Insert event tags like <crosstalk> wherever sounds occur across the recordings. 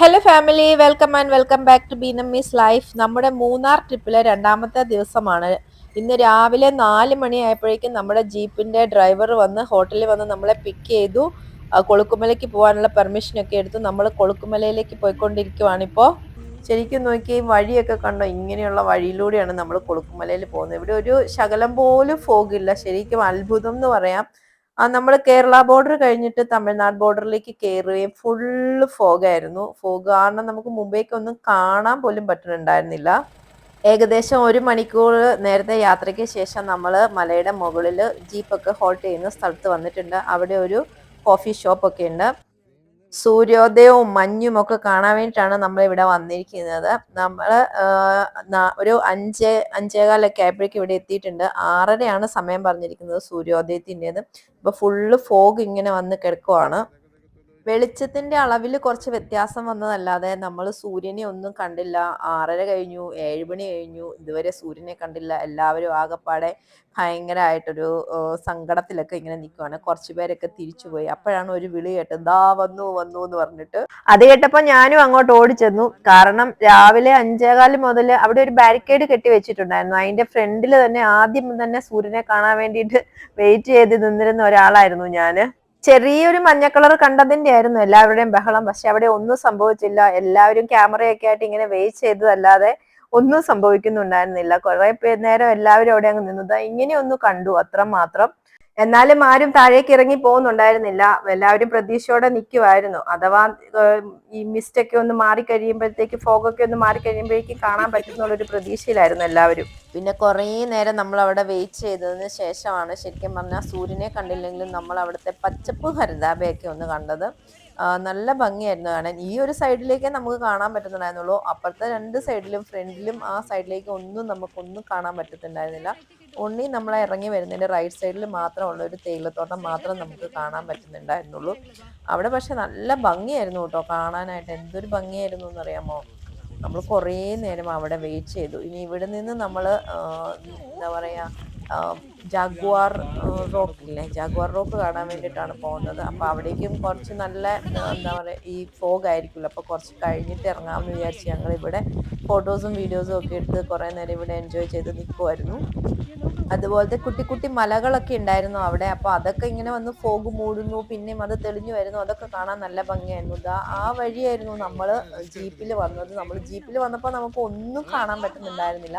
Hello family welcome and welcome back to Beenammi's life നമ്മുടെ മൂന്നാർ ട്രിപ്പിലെ രണ്ടാമത്തെ ദിവസമാണ്. ഇന്ന് രാവിലെ നാല് മണിയായപ്പോഴേക്കും നമ്മുടെ ജീപ്പിന്റെ ഡ്രൈവർ വന്ന് ഹോട്ടലിൽ വന്ന് നമ്മളെ പിക്ക് ചെയ്തു. കൊളുക്കുമലയ്ക്ക് പോകാനുള്ള പെർമിഷനൊക്കെ എടുത്തു. നമ്മൾ കൊളുക്കുമലയിലേക്ക് പോയിക്കൊണ്ടിരിക്കുവാണിപ്പോൾ ശരിക്കും നോക്കി വഴിയൊക്കെ കണ്ടോ? ഇങ്ങനെയുള്ള വഴിയിലൂടെയാണ് നമ്മൾ കൊളുക്കുമലയിൽ പോകുന്നത്. ഇവിടെ ഒരു ശകലം പോലും ഫോഗില്ല ശരിക്കും അത്ഭുതം എന്ന് പറയാം. നമ്മൾ കേരള ബോർഡർ കഴിഞ്ഞിട്ട് തമിഴ്നാട് ബോർഡറിലേക്ക് കയറുകയും ഫുള്ള് ഫോഗായിരുന്നു. ഫോഗ് കാരണം നമുക്ക് മുംബൈക്ക് ഒന്നും കാണാൻ പോലും പറ്റുന്നുണ്ടായിരുന്നില്ല. ഏകദേശം ഒരു മണിക്കൂർ നേരത്തെ യാത്രയ്ക്ക് ശേഷം നമ്മൾ മലയുടെ മുകളിൽ ജീപ്പൊക്കെ ഹോൾട്ട് ചെയ്യുന്ന സ്ഥലത്ത് വന്നിട്ടുണ്ട്. അവിടെ ഒരു കോഫി ഷോപ്പൊക്കെ ഉണ്ട്. സൂര്യോദയവും മഞ്ഞും ഒക്കെ കാണാൻ വേണ്ടിയിട്ടാണ് നമ്മൾ ഇവിടെ വന്നിരിക്കുന്നത്. നമ്മൾ ഒരു അഞ്ച് അഞ്ചേകാലൊക്കെ ആയപ്പോഴേക്കും ഇവിടെ എത്തിയിട്ടുണ്ട്. ആറരയാണ് സമയം പറഞ്ഞിരിക്കുന്നത് സൂര്യോദയത്തിന്റെത്. അപ്പോൾ ഫുള്ള് ഫോഗ് ഇങ്ങനെ വന്ന് കിടക്കുവാണ്. വെളിച്ചത്തിന്റെ അളവിൽ കുറച്ച് വ്യത്യാസം വന്നതല്ലാതെ നമ്മൾ സൂര്യനെ ഒന്നും കണ്ടില്ല. ആറര കഴിഞ്ഞു ഏഴ് മണി കഴിഞ്ഞു ഇതുവരെ സൂര്യനെ കണ്ടില്ല. എല്ലാവരും ആകെപ്പാടെ ഭയങ്കരമായിട്ടൊരു സങ്കടത്തിലൊക്കെ ഇങ്ങനെ നിൽക്കുവാണ് കുറച്ച് പേരൊക്കെ തിരിച്ചുപോയി. അപ്പോഴാണ് ഒരു വിളി കേട്ടത് ദാ വന്നു വന്നു എന്ന് പറഞ്ഞിട്ട്. അത് കേട്ടപ്പോൾ ഞാനും അങ്ങോട്ട് ഓടിച്ചെന്നു. കാരണം രാവിലെ അഞ്ചേകാൽ മുതൽ അവിടെ ഒരു ബാരിക്കേഡ് കെട്ടി വെച്ചിട്ടുണ്ടായിരുന്നു. അതിന്റെ ഫ്രണ്ടിൽ തന്നെ ആദ്യം തന്നെ സൂര്യനെ കാണാൻ വേണ്ടിയിട്ട് വെയിറ്റ് ചെയ്ത് നിന്നിരുന്ന ഒരാളായിരുന്നു ഞാൻ. ചെറിയൊരു മഞ്ഞ കളർ കണ്ടതിന്റെ ആയിരുന്നു എല്ലാവരുടെയും ബഹളം. പക്ഷെ അവിടെ ഒന്നും സംഭവിച്ചില്ല. എല്ലാവരും ക്യാമറയൊക്കെ ആയിട്ട് ഇങ്ങനെ വെയിറ്റ് ചെയ്തതല്ലാതെ ഒന്നും സംഭവിക്കുന്നുണ്ടായിരുന്നില്ല. കുറെ നേരം എല്ലാവരും അവിടെ അങ്ങ് നിന്നത് ഇങ്ങനെയൊന്ന് കണ്ടു. അത്ര മാത്രം എന്നാലും ആരും താഴേക്ക് ഇറങ്ങി പോകുന്നുണ്ടായിരുന്നില്ല. എല്ലാവരും പ്രതീക്ഷയോടെ നിൽക്കുമായിരുന്നു അഥവാ ഈ മിസ്റ്റ് ഒക്കെ ഒന്ന് മാറി കഴിയുമ്പോഴത്തേക്ക് ഫോഗൊക്കെ ഒന്ന് മാറി കഴിയുമ്പോഴേക്കും കാണാൻ പറ്റുന്നുള്ളൊരു പ്രതീക്ഷയിലായിരുന്നു എല്ലാവരും. പിന്നെ കുറേ നേരം നമ്മൾ അവിടെ വെയിറ്റ് ചെയ്തതിന് ശേഷമാണ് ശരിക്കും പറഞ്ഞാൽ സൂര്യനെ കണ്ടില്ലെങ്കിലും നമ്മൾ അവിടുത്തെ പച്ചപ്പ് ഹരിതാപയൊക്കെ ഒന്ന് കണ്ടത്. നല്ല ഭംഗിയായിരുന്നു. കാണാൻ ഈ ഒരു സൈഡിലേക്കേ നമുക്ക് കാണാൻ പറ്റുന്നുണ്ടായിരുന്നുള്ളൂ അപ്പുറത്തെ രണ്ട് സൈഡിലും ഫ്രണ്ടിലും ആ സൈഡിലേക്ക് ഒന്നും നമുക്കൊന്നും കാണാൻ പറ്റത്തുണ്ടായിരുന്നില്ല. ഉണ്ണി നമ്മൾ ഇറങ്ങി വരുന്നതിന്റെ റൈറ്റ് സൈഡിൽ മാത്രമുള്ള ഒരു തേയിലത്തോട്ടം മാത്രം നമുക്ക് കാണാൻ പറ്റുന്നുണ്ടായിരുന്നുള്ളൂ. അവിടെ പക്ഷെ നല്ല ഭംഗിയായിരുന്നു കേട്ടോ കാണാനായിട്ട്. എന്തൊരു ഭംഗിയായിരുന്നു എന്നറിയാമോ? നമ്മൾ കുറേ നേരം അവിടെ വെയിറ്റ് ചെയ്തു. ഇനി ഇവിടെ നിന്ന് നമ്മൾ എന്താ പറയുക ജാഗ്വാർ റോക്ക് ഇല്ലേ ജാഗ്വാർ റോക്ക് കാണാൻ വേണ്ടിയിട്ടാണ് പോകുന്നത്. അപ്പോൾ അവിടേക്കും കുറച്ച് നല്ല എന്താ പറയുക ഈ ഫോഗ് ആയിരിക്കുമല്ലോ. അപ്പോൾ കുറച്ച് കഴിഞ്ഞിട്ട് ഇറങ്ങാമെന്ന് വിചാരിച്ച് ഞങ്ങൾ ഇവിടെ ഫോട്ടോസും വീഡിയോസും ഒക്കെ എടുത്ത് കുറേ നേരം ഇവിടെ എൻജോയ് ചെയ്ത് നിൽക്കുമായിരുന്നു അതുപോലത്തെ കുട്ടി കുട്ടി മലകളൊക്കെ ഉണ്ടായിരുന്നു അവിടെ. അപ്പോൾ അതൊക്കെ ഇങ്ങനെ വന്ന് ഫോഗ് മൂടുന്നു പിന്നെയും അത് തെളിഞ്ഞു വരുന്നു. അതൊക്കെ കാണാൻ നല്ല ഭംഗിയായിരുന്നു. ഇതാ ആ വഴിയായിരുന്നു നമ്മൾ ജീപ്പിൽ വന്നത്. നമ്മൾ ജീപ്പിൽ വന്നപ്പോൾ നമുക്ക് ഒന്നും കാണാൻ പറ്റുന്നുണ്ടായിരുന്നില്ല.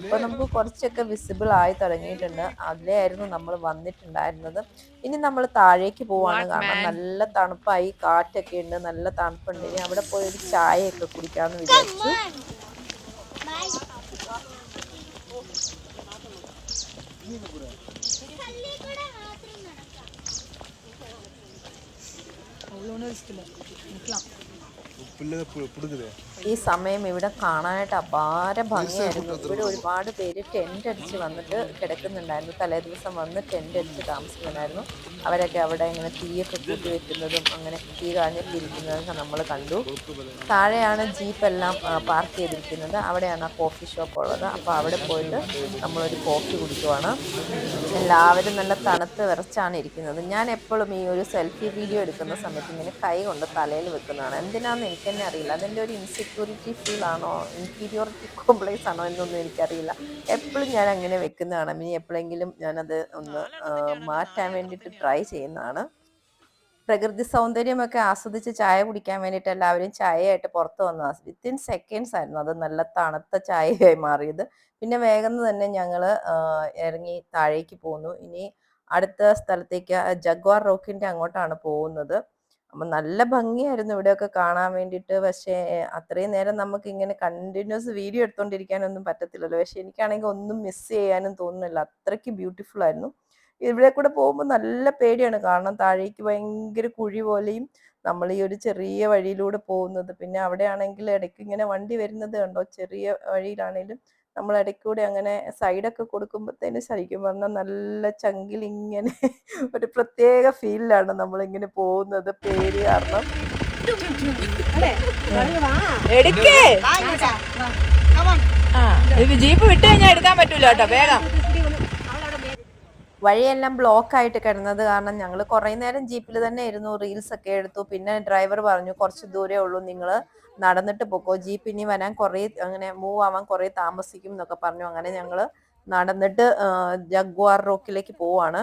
ഇപ്പൊ നമുക്ക് കുറച്ചൊക്കെ വിസിബിൾ ആയി തുടങ്ങിയിട്ടുണ്ട്. അതിലായിരുന്നു നമ്മൾ വന്നിട്ടുണ്ടായിരുന്നത്. ഇനി നമ്മൾ താഴേക്ക് പോവാണ്. കാരണം നല്ല തണുപ്പായി കാറ്റൊക്കെ ഉണ്ട് നല്ല തണുപ്പുണ്ട്. ഇനി അവിടെ പോയി ഒരു ചായയൊക്കെ കുടിക്കാമെന്ന് വിചാരിച്ചു. அவ்வளோ ஒன்றும் ரிஸ்க் இல்லை. நிற்கலாம். பிள்ளை பிடுங்குது ഈ സമയം ഇവിടെ കാണാനായിട്ട് അപാര ഭംഗിയായിരുന്നു. ഇവിടെ ഒരുപാട് പേര് ടെന്റ് അടിച്ച് വന്നിട്ട് കിടക്കുന്നുണ്ടായിരുന്നു. തലേ ദിവസം വന്ന് ടെന്റ് അടിച്ച് താമസിക്കുന്നുണ്ടായിരുന്നു. അവരൊക്കെ അവിടെ ഇങ്ങനെ തീയൊക്കെ കൂട്ടി വെക്കുന്നതും അങ്ങനെ തീ കാഞ്ഞൊക്കെ ഇരിക്കുന്നതൊക്കെ നമ്മൾ കണ്ടു. താഴെയാണ് ജീപ്പ് എല്ലാം പാർക്ക് ചെയ്തിരിക്കുന്നത്. അവിടെയാണ് ആ കോഫി ഷോപ്പ് ഉള്ളത്. അപ്പോൾ അവിടെ പോയിട്ട് നമ്മളൊരു കോഫി കുടിക്കുവാണ്. എല്ലാവരും നല്ല തണുത്ത് വിറച്ചാണ് ഇരിക്കുന്നത്. ഞാൻ എപ്പോഴും ഈ ഒരു സെൽഫി വീഡിയോ എടുക്കുന്ന സമയത്ത് ഇങ്ങനെ കൈ കൊണ്ട് തലയിൽ വെക്കുന്നതാണ്. എന്തിനാന്ന് എനിക്ക് തന്നെ അറിയില്ല. അതിന്റെ ഒരു ഇൻസെക്യൂരിറ്റി ഫീൽ ആണോ? ഇൻഫീരിയോറിറ്റി കോംപ്ലക്സ് ആണോ എന്നൊന്നും എനിക്കറിയില്ല. എപ്പോഴും ഞാൻ അങ്ങനെ വെക്കുന്നതാണ്. ഇനി എപ്പോഴെങ്കിലും ഞാനത് ഒന്ന് മാറ്റാൻ വേണ്ടിയിട്ട് ട്രൈ ചെയ്യുന്നതാണ്. പ്രകൃതി സൗന്ദര്യമൊക്കെ ആസ്വദിച്ച് ചായ കുടിക്കാൻ വേണ്ടിയിട്ട് എല്ലാവരും ചായയായിട്ട് പുറത്ത് വന്ന വിത്തിൻ സെക്കൻഡ്സ് ആയിരുന്നു. അത് നല്ല തണുത്ത ചായയായി മാറിയത്. പിന്നെ വേഗം തന്നെ ഞങ്ങൾ ഇറങ്ങി താഴേക്ക് പോന്നു. ഇനി അടുത്ത സ്ഥലത്തേക്ക് ജഗ്വാർ റോക്കിന്റെ അങ്ങോട്ടാണ് പോകുന്നത്. അപ്പം നല്ല ഭംഗിയായിരുന്നു ഇവിടെയൊക്കെ കാണാൻ വേണ്ടിയിട്ട്. പക്ഷേ അത്രയും നേരം നമുക്ക് ഇങ്ങനെ കണ്ടിന്യൂസ് വീഡിയോ എടുത്തോണ്ടിരിക്കാനൊന്നും പറ്റത്തില്ലല്ലോ. പക്ഷെ എനിക്കാണെങ്കിൽ ഒന്നും മിസ് ചെയ്യാനും തോന്നുന്നില്ല. അത്രയ്ക്ക് ബ്യൂട്ടിഫുൾ ആയിരുന്നു. ഇവിടെ കൂടെ പോകുമ്പോൾ നല്ല പേടിയാണ്. കാരണം താഴേക്ക് ഭയങ്കര കുഴി പോലെയും നമ്മൾ ഈ ഒരു ചെറിയ വഴിയിലൂടെ പോകുന്നത്. പിന്നെ അവിടെ ആണെങ്കിൽ ഇടയ്ക്ക് ഇങ്ങനെ വണ്ടി വരുന്നത് കണ്ടോ? ചെറിയ വഴിയിലാണെങ്കിലും നമ്മൾ ഇടയ്ക്കൂടെ അങ്ങനെ സൈഡൊക്കെ കൊടുക്കുമ്പോഴത്തേന് ശരിക്കും പറഞ്ഞാൽ നല്ല ചങ്കിൽ ഇങ്ങനെ <laughs> ഒരു പ്രത്യേക ഫീലിലാണ് നമ്മളിങ്ങനെ പോകുന്നത്. പേര് കാരണം. എടുക്കേ. ജീപ്പ് വിട്ട് കഴിഞ്ഞാൽ എടുക്കാൻ പറ്റൂല കേട്ടോ വേഗം. വഴിയെല്ലാം ബ്ലോക്ക് ആയിട്ട് കിടന്നത് കാരണം ഞങ്ങൾ കുറേ നേരം ജീപ്പിൽ തന്നെ ഇരുന്നു റീൽസ് ഒക്കെ എടുത്തു. പിന്നെ ഡ്രൈവർ പറഞ്ഞു കുറച്ച് ദൂരേ ഉള്ളൂ നിങ്ങൾ നടന്നിട്ട് പോക്കോ. ജീപ്പ് ഇനി വരാൻ കുറേ അങ്ങനെ മൂവ് ആവാൻ കുറേ താമസിക്കും എന്നൊക്കെ പറഞ്ഞു. അങ്ങനെ ഞങ്ങൾ നടന്നിട്ട് ജഗ്വാർ റോക്കിലേക്ക് പോവാണ്.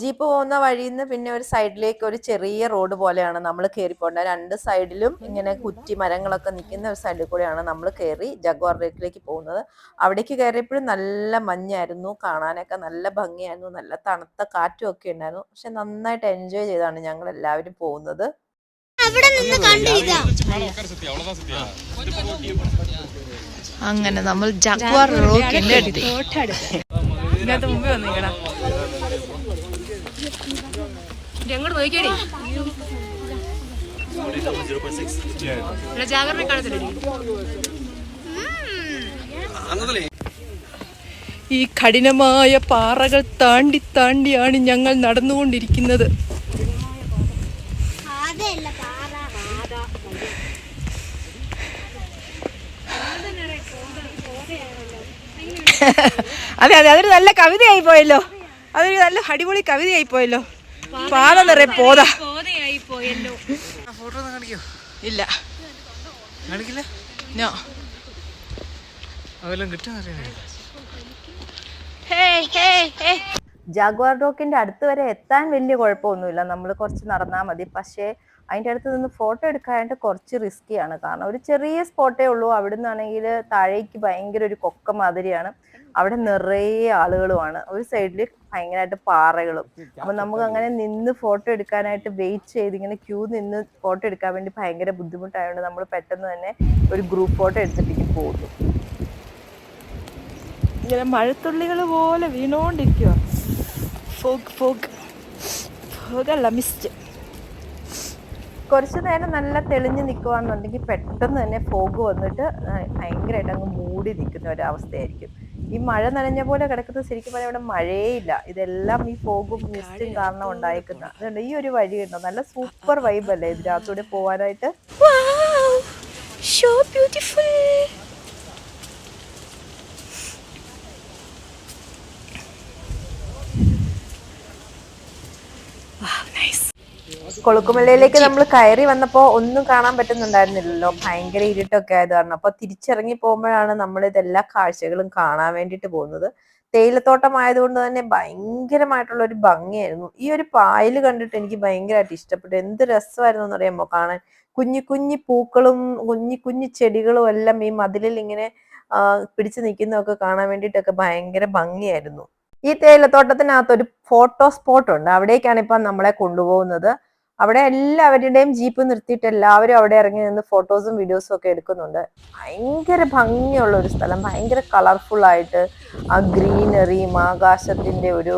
ജീപ്പ് പോകുന്ന വഴിയിൽ നിന്ന് പിന്നെ ഒരു സൈഡിലേക്ക് ഒരു ചെറിയ റോഡ് പോലെയാണ് നമ്മൾ കയറി പോകേണ്ടത് രണ്ട് സൈഡിലും ഇങ്ങനെ കുറ്റി മരങ്ങളൊക്കെ നിൽക്കുന്ന ഒരു സൈഡിൽ കൂടെയാണ് നമ്മൾ കയറി ജഗ്വാർ റേക്കിലേക്ക് പോകുന്നത്. അവിടേക്ക് കയറിയപ്പോഴും നല്ല മഞ്ഞായിരുന്നു കാണാനൊക്കെ നല്ല ഭംഗിയായിരുന്നു നല്ല തണുത്ത കാറ്റും ഒക്കെ ഉണ്ടായിരുന്നു. പക്ഷെ നന്നായിട്ട് എൻജോയ് ചെയ്താണ് ഞങ്ങൾ എല്ലാവരും പോകുന്നത്. അവിടെ നിന്ന് കണ്ടു ഇതാ. അങ്ങനെ നമ്മൾ ജഗ്വാർ റോക്കിന്റെ അടുത്ത് മുമ്പേ വന്നിക്കടാ. എങ്ങോട്ട് നോക്കിയടി. ജാഗരണ ഈ കഠിനമായ പാറകൾ താണ്ടി താണ്ടിയാണ് ഞങ്ങൾ നടന്നുകൊണ്ടിരിക്കുന്നത്. അതെ അതെ അതൊരു നല്ല കവിതയായി പോയല്ലോ. അതൊരു നല്ല അടിപൊളി കവിതയായി പോയല്ലോ. പാത നിറയെ പോതാ. പോയല്ലോ. ഫോട്ടോ ഒന്ന് കാണിക്കോ? ഇല്ല. കാണിക്കില്ല? നോ. അതെല്ലാം കിട്ടുന്ന ജാഗ്വാർ റോക്കിന്റെ അടുത്ത് വരെ എത്താൻ വലിയ കുഴപ്പമൊന്നുമില്ല. നമ്മൾ കുറച്ച് നടന്നാൽ മതി. പക്ഷേ അതിന്റെ അടുത്ത് നിന്ന് ഫോട്ടോ എടുക്കാനായിട്ട് കുറച്ച് റിസ്ക്കിയാണ് കാരണം ഒരു ചെറിയ സ്പോട്ടേ ഉള്ളൂ. അവിടെ നിന്നാണെങ്കിൽ താഴേക്ക് ഭയങ്കര ഒരു കൊക്ക മാതിരിയാണ്. അവിടെ നിറയെ ആളുകളുമാണ്. ഒരു സൈഡിൽ ഭയങ്കരമായിട്ട് പാറകളും. അപ്പൊ നമുക്ക് അങ്ങനെ നിന്ന് ഫോട്ടോ എടുക്കാനായിട്ട് വെയിറ്റ് ചെയ്ത് ഇങ്ങനെ ക്യൂ നിന്ന് ഫോട്ടോ എടുക്കാൻ വേണ്ടി ഭയങ്കര ബുദ്ധിമുട്ടായതുകൊണ്ട് നമ്മൾ പെട്ടെന്ന് തന്നെ ഒരു ഗ്രൂപ്പ് ഫോട്ടോ എടുത്തിട്ട് പോകുന്നു. ഇങ്ങനെ മഴത്തുള്ളികൾ പോലെ വീണോണ്ടിരിക്കുക ഫോഗ് ഫോഗ് ഫോഗല്ല മിസ്റ്റ് കുറച്ച് നേരം നല്ല തെളിഞ്ഞ് നിൽക്കുകയാണെന്നുണ്ടെങ്കിൽ പെട്ടെന്ന് തന്നെ ഫോഗ് വന്നിട്ട് ഭയങ്കരമായിട്ട് അങ്ങ് മൂടി നിൽക്കുന്ന ഒരവസ്ഥയായിരിക്കും. ഈ മഴ നനഞ്ഞ പോലെ കിടക്കുന്നത് ശരിക്കും പറഞ്ഞാൽ ഇവിടെ മഴയേയില്ല. ഇതെല്ലാം ഈ ഫോഗും മിസ്റ്റും കാരണം ഉണ്ടായിരിക്കുന്ന അതുകൊണ്ട് ഈ ഒരു വഴി ഉണ്ടോ നല്ല സൂപ്പർ വൈബ് അല്ലേ ഇതിനകത്തൂടെ പോവാനായിട്ട്? ബ്യൂട്ടിഫുൾ കൊളുക്കുമലയിലേക്ക് നമ്മൾ കയറി വന്നപ്പോൾ ഒന്നും കാണാൻ പറ്റുന്നുണ്ടായിരുന്നില്ലല്ലോ. ഭയങ്കര ഇരുട്ടൊക്കെ ആയത് കാരണം. അപ്പൊ തിരിച്ചിറങ്ങി പോകുമ്പോഴാണ് നമ്മൾ ഇതെല്ലാ കാഴ്ചകളും കാണാൻ വേണ്ടിയിട്ട് പോകുന്നത്. തേയിലത്തോട്ടം ആയതുകൊണ്ട് തന്നെ ഭയങ്കരമായിട്ടുള്ള ഒരു ഭംഗിയായിരുന്നു. ഈ ഒരു പായൽ കണ്ടിട്ട് എനിക്ക് ഭയങ്കരമായിട്ട് ഇഷ്ടപ്പെട്ടു. എന്ത് രസമായിരുന്നു എന്നറിയാമോ കാണാൻ. കുഞ്ഞു കുഞ്ഞു പൂക്കളും കുഞ്ഞു കുഞ്ഞു ചെടികളും എല്ലാം ഈ മതിലിൽ ഇങ്ങനെ പിടിച്ചു നിൽക്കുന്നതൊക്കെ കാണാൻ വേണ്ടിയിട്ടൊക്കെ ഭയങ്കര ഭംഗിയായിരുന്നു. ഈ തേയിലത്തോട്ടത്തിനകത്ത് ഒരു ഫോട്ടോ സ്പോട്ട് ഉണ്ട് അവിടേക്കാണ് ഇപ്പം നമ്മളെ കൊണ്ടുപോകുന്നത്. അവിടെ എല്ലാവരുടെയും ജീപ്പ് നിർത്തിയിട്ട് എല്ലാവരും അവിടെ ഇറങ്ങി നിന്ന് ഫോട്ടോസും വീഡിയോസും ഒക്കെ എടുക്കുന്നുണ്ട്. ഭയങ്കര ഭംഗിയുള്ള ഒരു സ്ഥലം. ഭയങ്കര കളർഫുൾ ആയിട്ട് ആ ഗ്രീനറിയും ആകാശത്തിന്റെ ഒരു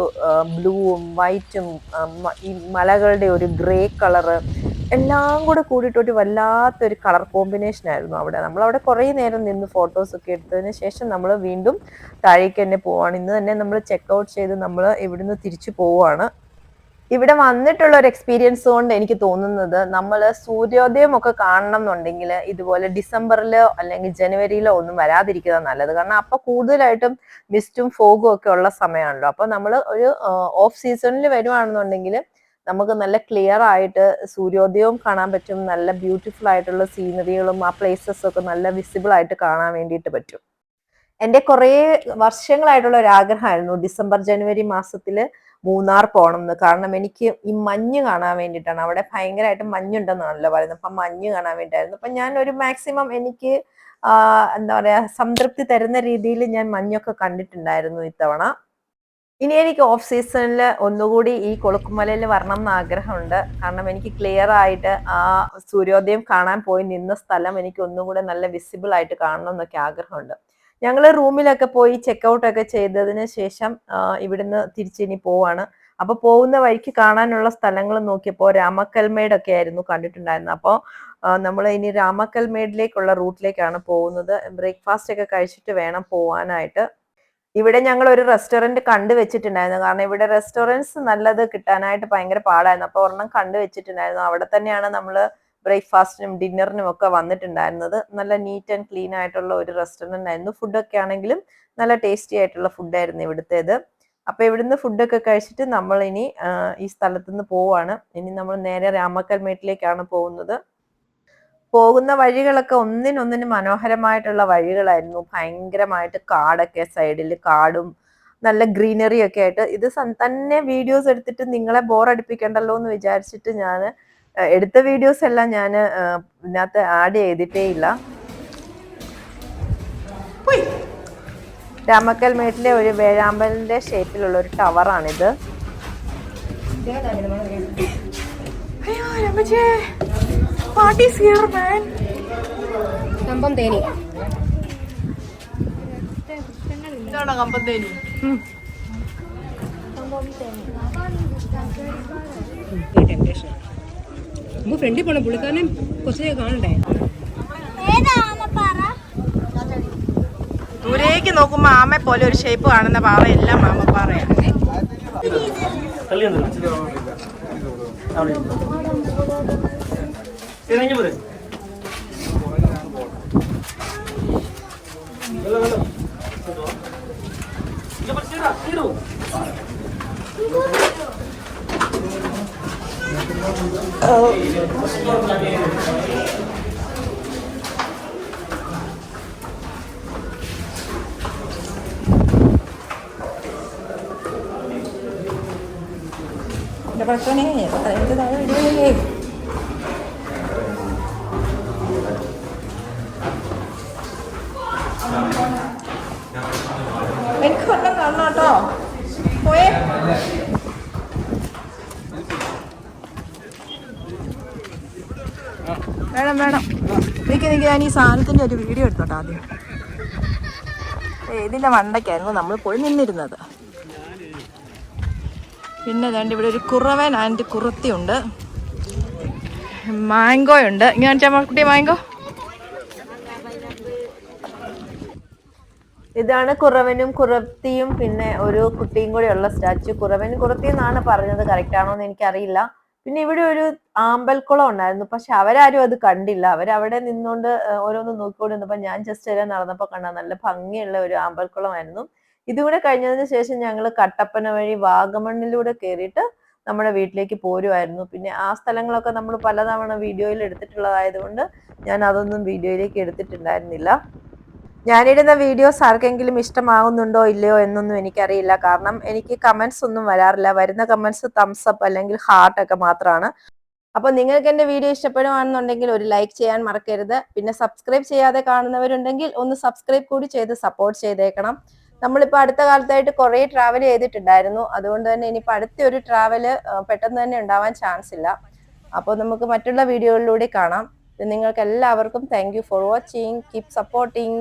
ബ്ലൂവും വൈറ്റും ഈ മലകളുടെ ഒരു ഗ്രേ കളറ് എല്ലാം കൂടെ കൂടിയിട്ട് ഒരു വല്ലാത്തൊരു കളർ കോമ്പിനേഷൻ ആയിരുന്നു അവിടെ. നമ്മൾ അവിടെ കുറേ നേരം നിന്ന് ഫോട്ടോസ് ഒക്കെ എടുത്തതിന് ശേഷം നമ്മൾ വീണ്ടും താഴേക്ക് തന്നെ പോവാണ്. ഇന്ന് തന്നെ നമ്മൾ ചെക്ക് ഔട്ട് ചെയ്ത് നമ്മൾ ഇവിടുന്ന് തിരിച്ചു പോവാണ്. ഇവിടെ വന്നിട്ടുള്ള ഒരു എക്സ്പീരിയൻസ് കൊണ്ട് എനിക്ക് തോന്നുന്നത് നമ്മൾ സൂര്യോദയം ഒക്കെ കാണണം എന്നുണ്ടെങ്കിൽ ഇതുപോലെ ഡിസംബറിലോ അല്ലെങ്കിൽ ജനുവരിയിലോ ഒന്നും വരാതിരിക്കുക നല്ലത്. കാരണം അപ്പൊ കൂടുതലായിട്ടും മിസ്റ്റും ഫോഗും ഒക്കെ ഉള്ള സമയമാണല്ലോ. അപ്പൊ നമ്മൾ ഒരു ഓഫ് സീസണിൽ വരുവാണെന്നുണ്ടെങ്കിൽ നമുക്ക് നല്ല ക്ലിയർ ആയിട്ട് സൂര്യോദയവും കാണാൻ പറ്റും. നല്ല ബ്യൂട്ടിഫുൾ ആയിട്ടുള്ള സീനറികളും ആ പ്ലേസസ് ഒക്കെ നല്ല വിസിബിൾ ആയിട്ട് കാണാൻ വേണ്ടിയിട്ട് പറ്റും. എന്റെ കുറേ വർഷങ്ങളായിട്ടുള്ള ഒരു ആഗ്രഹമായിരുന്നു. ഡിസംബർ ജനുവരി മാസത്തിൽ മൂന്നാർ പോകണം എന്ന് കാരണം എനിക്ക് ഈ മഞ്ഞ് കാണാൻ വേണ്ടിയിട്ടാണ് അവിടെ ഭയങ്കരമായിട്ട് മഞ്ഞുണ്ടെന്നാണല്ലോ പറയുന്നത്. അപ്പം മഞ്ഞ് കാണാൻ വേണ്ടിയിട്ടായിരുന്നു അപ്പം ഞാൻ ഒരു മാക്സിമം എനിക്ക് എന്താ പറയാ സംതൃപ്തി തരുന്ന രീതിയിൽ ഞാൻ മഞ്ഞൊക്കെ കണ്ടിട്ടുണ്ടായിരുന്നു ഇത്തവണ. ഇനി എനിക്ക് ഓഫ് സീസണിൽ ഒന്നുകൂടി ഈ കൊളുക്കുമലയിൽ വരണം എന്ന് ആഗ്രഹമുണ്ട്. കാരണം എനിക്ക് ക്ലിയർ ആയിട്ട് ആ സൂര്യോദയം കാണാൻ പോയി നിന്ന സ്ഥലം എനിക്ക് ഒന്നുകൂടെ നല്ല വിസിബിൾ ആയിട്ട് കാണണം എന്നൊക്കെ ആഗ്രഹമുണ്ട്. ഞങ്ങൾ റൂമിലൊക്കെ പോയി ചെക്കൗട്ട് ഒക്കെ ചെയ്തതിന് ശേഷം ഇവിടുന്ന് തിരിച്ചിനി പോവാണ്. അപ്പൊ പോകുന്ന വഴിക്ക് കാണാനുള്ള സ്ഥലങ്ങൾ നോക്കിയപ്പോൾ രാമക്കൽമേടൊക്കെ ആയിരുന്നു കണ്ടിട്ടുണ്ടായിരുന്നത് അപ്പോൾ നമ്മൾ ഇനി രാമക്കൽമേടിലേക്കുള്ള റൂട്ടിലേക്കാണ് പോകുന്നത്. ബ്രേക്ക്ഫാസ്റ്റ് ഒക്കെ കഴിച്ചിട്ട് വേണം പോവാനായിട്ട്. ഇവിടെ ഞങ്ങൾ ഒരു റെസ്റ്റോറന്റ് കണ്ടു വെച്ചിട്ടുണ്ടായിരുന്നു. കാരണം ഇവിടെ റെസ്റ്റോറന്റ്സ് നല്ലത് കിട്ടാനായിട്ട് ഭയങ്കര പാടായിരുന്നു. അപ്പോൾ ഒരെണ്ണം കണ്ടു വെച്ചിട്ടുണ്ടായിരുന്നു. അവിടെ തന്നെയാണ് നമ്മൾ ബ്രേക്ക്ഫാസ്റ്റിനും ഡിന്നറിനും ഒക്കെ വന്നിട്ടുണ്ടായിരുന്നത്. നല്ല നീറ്റ് ആൻഡ് ക്ലീൻ ആയിട്ടുള്ള ഒരു റെസ്റ്റോറന്റ് ആയിരുന്നു. ഫുഡൊക്കെ ആണെങ്കിലും നല്ല ടേസ്റ്റി ആയിട്ടുള്ള ഫുഡായിരുന്നു ഇവിടുത്തേത്. അപ്പോൾ ഇവിടുന്ന് ഫുഡൊക്കെ കഴിച്ചിട്ട് നമ്മൾ ഇനി ഈ സ്ഥലത്തു നിന്ന് പോവാണ്. ഇനി നമ്മൾ നേരെ രാമക്കൽമേട്ടിലേക്കാണ് പോകുന്നത്. പോകുന്ന വഴികളൊക്കെ ഒന്നിനൊന്നിന് മനോഹരമായിട്ടുള്ള വഴികളായിരുന്നു. ഭയങ്കരമായിട്ട് കാടൊക്കെ സൈഡിൽ കാടും നല്ല ഗ്രീനറി ഒക്കെ ആയിട്ട്. ഇത് തന്നെ വീഡിയോസ് എടുത്തിട്ട് നിങ്ങളെ ബോർ അടിപ്പിക്കണ്ടല്ലോ എന്ന് വിചാരിച്ചിട്ട് ഞാൻ എടുത്ത വീഡിയോസ് എല്ലാം ഞാൻ ഇതിനകത്ത് ആഡ് ചെയ്തിട്ടേ ഇല്ല ഉയ്. രാമക്കൽ മേട്ടിലെ ഒരു വേഴാമ്പലിന്റെ ഷേപ്പിലുള്ള ഒരു ടവറാണിത് അയ്യോ രമജേ party here man Cumbum Theni. ഇതാണോ കമ്പത്തേനി നമുക്ക് ഫ്രണ്ടിൽ പോണം പുള്ളിക്കാരനെ കുറച്ച് കാണണ്ടേ? ദൂരേക്ക് നോക്കുമ്പോ ആമയെ പോലെ ഒരു ഷേപ്പ് കാണുന്ന പാറ എല്ലാം ആമപ്പാറയാണ് എന്റെ പടച്ചോനെ എനിക്ക് താഴെ വീഴുകയേ. എനിക്ക് വല്ലതും കാണണം കേട്ടോ പോയേ വേണം വേണം. എനിക്ക് എനിക്ക് ഞാൻ ഈ സാധനത്തിന്റെ ഒരു വീഡിയോ എടുത്തോട്ടെ ആദ്യം. ഇതിന്റെ മണ്ടയ്ക്കായിരുന്നു നമ്മൾ പോയി നിന്നിരുന്നത്. പിന്നെ വേണ്ട ഇവിടെ ഒരു കുറവൻ ആൻഡ് കുറുത്തി ഉണ്ട്. മാംഗോ ഉണ്ട് ഇങ്ങനെ ചമ്മക്കുട്ടി മാംഗോ. ഇതാണ് കുറവനും കുറത്തിയും പിന്നെ ഒരു കുട്ടിയും കൂടെ ഉള്ള സ്റ്റാച്ചു. കുറവനും കുറത്തി എന്നാണ് പറഞ്ഞത്. കറക്റ്റ് ആണോ എന്ന് എനിക്കറിയില്ല. പിന്നെ ഇവിടെ ഒരു ആമ്പൽക്കുളം ഉണ്ടായിരുന്നു. പക്ഷെ അവരാരും അത് കണ്ടില്ല. അവരവിടെ നിന്നുകൊണ്ട് ഓരോന്ന് നോക്കിക്കൊണ്ടിരുന്നപ്പോ ഞാൻ ജസ്റ്റ് വരെ നടന്നപ്പോൾ കണ്ട നല്ല ഭംഗിയുള്ള ഒരു ആമ്പൽക്കുളമായിരുന്നു. ഇതുകൂടെ കഴിഞ്ഞതിന് ശേഷം ഞങ്ങൾ കട്ടപ്പന വഴി വാഗമണ്ണിലൂടെ കയറിയിട്ട് നമ്മുടെ വീട്ടിലേക്ക് പോരുമായിരുന്നു പിന്നെ ആ സ്ഥലങ്ങളൊക്കെ നമ്മൾ പലതവണ വീഡിയോയിൽ എടുത്തിട്ടുള്ളതായതുകൊണ്ട് ഞാൻ അതൊന്നും വീഡിയോയിലേക്ക് എടുത്തിട്ടുണ്ടായിരുന്നില്ല. ഞാനിടുന്ന വീഡിയോസ് ആർക്കെങ്കിലും ഇഷ്ടമാകുന്നുണ്ടോ ഇല്ലയോ എന്നൊന്നും എനിക്കറിയില്ല. കാരണം എനിക്ക് കമൻസ് ഒന്നും വരാറില്ല. വരുന്ന കമൻസ് തംസപ്പ് അല്ലെങ്കിൽ ഹാർട്ട് ഒക്കെ മാത്രമാണ് അപ്പൊ നിങ്ങൾക്ക് എന്റെ വീഡിയോ ഇഷ്ടപ്പെടുകയാണെന്നുണ്ടെങ്കിൽ ഒരു ലൈക്ക് ചെയ്യാൻ മറക്കരുത്. പിന്നെ സബ്സ്ക്രൈബ് ചെയ്യാതെ കാണുന്നവരുണ്ടെങ്കിൽ ഒന്ന് സബ്സ്ക്രൈബ് കൂടി ചെയ്ത് സപ്പോർട്ട് ചെയ്തേക്കണം. നമ്മളിപ്പോൾ അടുത്ത കാലത്തായിട്ട് കുറേ ട്രാവൽ ചെയ്തിട്ടുണ്ടായിരുന്നു. അതുകൊണ്ട് തന്നെ ഇനിയിപ്പോൾ അടുത്ത ഒരു ട്രാവൽ പെട്ടെന്ന് തന്നെ ഉണ്ടാവാൻ ചാൻസ് ഇല്ല. അപ്പോൾ നമുക്ക് മറ്റുള്ള വീഡിയോകളിലൂടെ കാണാം. നിങ്ങൾക്ക് എല്ലാവർക്കും thank for watching keep supporting